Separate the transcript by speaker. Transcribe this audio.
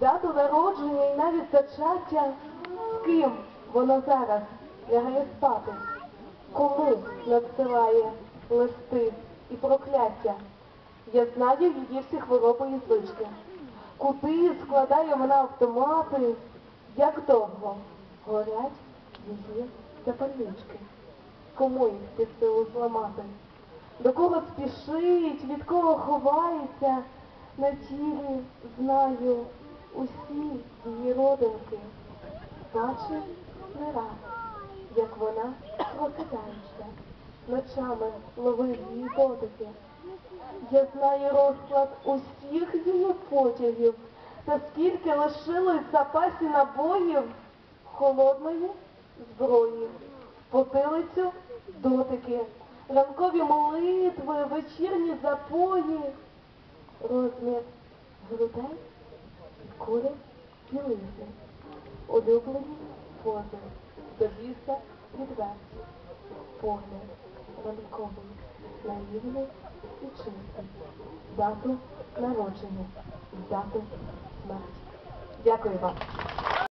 Speaker 1: дату народження і навіть зачаття, з ким вона зараз лягає спати, кому надсилає листи і прокляття. Я знаю її всі хвороби і звички. Куди складає вона автомати, як довго горять її запальнички. Кому їх під силу зламати? До кого спішить, від кого ховається, на тілі знаю усі її родинки. Бачив не раз, як вона, прокидаючи, ночами ловив її дотики. Я знаю розклад усіх її потягів, та скільки лишилось в запасі набоїв холодної зброї, потилицю дотики, ранкові молитви, вечірні запої, розмір грудей і кулі білизни, улюблені пози, до біса відверті, погляд ранковий, наївний. І чистий, дату народження, дату смерті. Дякую вам.